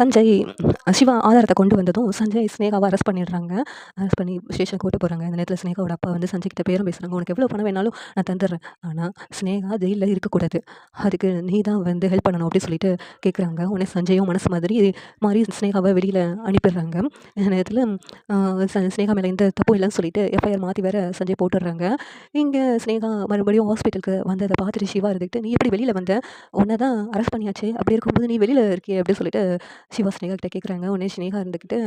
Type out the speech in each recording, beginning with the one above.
சஞ்சய் சிவா ஆதாரத்தை கொண்டு வந்ததும் சஞ்சய் ஸ்னேகாவை அரெஸ்ட் பண்ணிடுறாங்க. அரெஸ்ட் பண்ணி ஸ்டேஷன் கூட்டு போகிறாங்க இந்த நேரத்தில் ஸ்னேகாவோட அப்பா வந்து சஞ்சய் கிட்ட பேரும் பேசுகிறாங்க உனக்கு எவ்வளோ பணம் வேணாலும் நான் தந்துடுறேன். ஆனால் ஸ்னேகா ஜெயிலில் இருக்கக்கூடாது. அதுக்கு நீ தான் வந்து ஹெல்ப் பண்ணணும் அப்படின்னு சொல்லிட்டு கேட்குறாங்க உடனே சஞ்சயும் மனசு மாதிரி மாதிரி ஸ்னேகாவை வெளியில் அனுப்பிடுறாங்க. இந்த நேரத்தில் ஸ்னேகா மேலே எந்த தப்பும் இல்லைன்னு சொல்லிட்டு எஃப்ஐஆர் மாற்றி வேற சஞ்சய் போட்டுடுறாங்க. இங்கே ஸ்னேகா மறுபடியும் ஹாஸ்பிட்டலுக்கு வந்ததை பார்த்துட்டு சிவா இருந்துக்கிட்டு நீ எப்படி வெளியில் வந்த? உன்னை தான் அரெஸ்ட் பண்ணியாச்சு. அப்படி இருக்கும்போது நீ வெளியில் இருக்கே அப்படின்னு சொல்லிட்டு சிவா ஸ்னேகா கிட்ட கேட்குறாங்க உடனே ஸ்னேகா இருந்துக்கிட்டு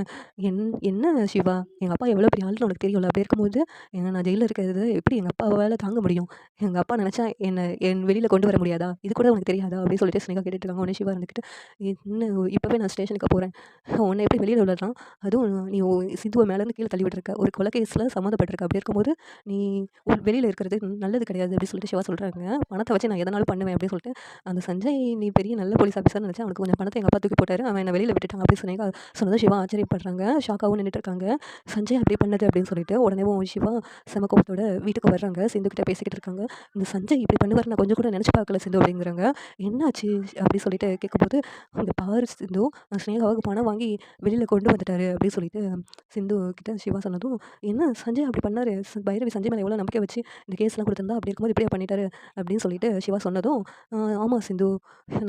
என் என்ன சிவா? எங்கள் அப்பா எவ்வளோ பெரிய ஆளுன்னு உனக்கு தெரியல அப்படி இருக்கும்போது என்ன நான் ஜெயிலில் இருக்கிறது எப்படி எங்கள் அப்பாவால் தாங்க முடியும்? எங்கள் அப்பா நினச்சா என்னை என் வெளியில் கொண்டு வர முடியாதா? இது கூட உனக்கு தெரியாதா? அப்படின்னு சொல்லிட்டு ஸ்னேகா கேட்டுட்டு இருக்காங்க உடனே சிவா இருந்துக்கிட்டு இன்னும் இப்போவே நான் ஸ்டேஷனுக்கு போகிறேன் உன்னை எப்படி வெளியில் விடலாம் அதுவும் நீ சிந்துவை மேலேருந்து கீழே தள்ளி விட்டுருக்க. ஒரு கொலை கேஸில் சம்மந்தப்பட்டிருக்க. அப்படி இருக்கும்போது நீ வெளியில் இருக்கிறது நல்லது கிடையாது. அப்படின்னு சொல்லிட்டு சிவா சொல்கிறாங்க பணத்தை வச்சு நான் எதனாலும் பண்ணுவேன். அப்படின்னு சொல்லிட்டு அந்த சஞ்சய் நீ பெரிய நல்ல போலீஸ் ஆஃபீஸர்னு நினச்சா அவனுக்கு கொஞ்சம் பணத்தை எங்கள் அப்பா தூக்கி போட்டார். அவன் என்னை வெளியில் விட்டுட்டாங்க அப்படி சொன்னேங்க. சொன்னதும் சிவா ஆச்சரியப்படுறாங்க. ஷாக்காகவும் நின்றுட்டு இருக்காங்க சஞ்சய் அப்படி பண்ணது அப்படின்னு சொல்லிட்டு உடனே சிவா செம கோபத்தோட வீட்டுக்கு வர்றாங்க. சிந்து கிட்ட பேசிக்கிட்டு இருக்காங்க. இந்த சஞ்சய் இப்படி பண்ணுவார் நான் கொஞ்சம் கூட நினச்சி பார்க்கல சிந்து அப்படிங்கிறாங்க. என்னாச்சு அப்படி சொல்லிட்டு கேட்கும்போது அந்த பாரு சிந்து ஸ்னேகாவுக்கு பணம் வாங்கி வெளியில் கொண்டு வந்துட்டாரு அப்படின்னு சொல்லிட்டு சிந்து கிட்ட சிவா சொன்னதும் என்ன சஞ்சய் அப்படி பண்ணார்? பைரவி சஞ்சய் மேலே எவ்வளோ நம்பிக்கை வச்சு இந்த கேஸ்லாம் கொடுத்துருந்தா அப்படி இருக்கும்போது இப்படியே பண்ணிட்டாரு அப்படின்னு சொல்லிட்டு சிவா சொன்னதும் ஆமாம் சிந்து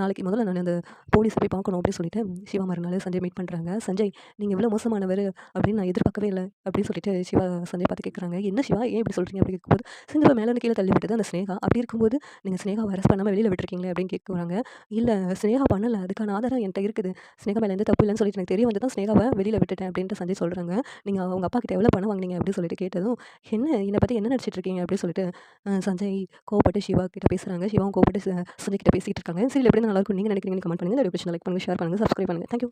நாளைக்கு முதல்ல நான் அந்த போலீஸை போய் பார்க்கணும் அப்படின்னு சொல்லிட்டு சிவா மறுநாள் சஞ்சய் மீட் பண்ணுறாங்க சஞ்சய் நீங்கள் இவ்வளோ மோசமானவர் அப்படின்னு நான் எதிர்பார்க்கவே இல்லை. அப்படின்னு சொல்லிட்டு சிவா சஞ்சய் பார்த்து கேட்குறாங்க என்ன சிவா? ஏன் இப்படி சொல்கிறீங்க அப்படி கேட்கும்போது சிந்துவை மேலே கீழே தள்ளி விட்டது அந்த ஸ்னேகா அப்படி இருக்கும்போது நீங்கள் ஸ்னேகா அரெஸ்ட் பண்ணாமல் வெளியில் விட்டுருக்கீங்களே? அப்படின்னு கேட்குறாங்க இல்லை ஸ்னேகா பண்ணல. அதுக்கான ஆதாரம் என்கிட்ட இருக்குது. ஸ்னேகா மேலே எந்த தப்பு இல்லைன்னு சொல்லிட்டு எனக்கு தெரிய வந்து தான் ஸ்னேகாவை வெளியில் விட்டுட்டேன். அப்படின்ட்டு சஞ்சய் சொல்கிறாங்க நீங்கள் அவங்க அப்பா கிட்ட எவ்வளோ பணம் வாங்குனீங்க? அப்படின்னு சொல்லிட்டு கேட்டதும் என்ன? என்னை பற்றி என்ன நடிச்சிட்டு இருக்கீங்க? அப்படின்னு சொல்லிட்டு சஞ்சய் கோவப்பட்டு சிவா கிட்ட பேசுகிறாங்க சிவாவும் கோவப்பட்டு சஞ்சய் கிட்ட பேசிகிட்டு இருக்காங்க. சரி எப்படி நல்லா இருக்கும் நீங்கள் நினைக்கிறீங்க கமெண்ட் பண்ணுங்கள் இந்த லைக் பண்ணுங்கள் ஷேர் பண்ணுங்கள் சப்ஸ்கிரைப் பண்ணுங்கள் தேங்க்யூ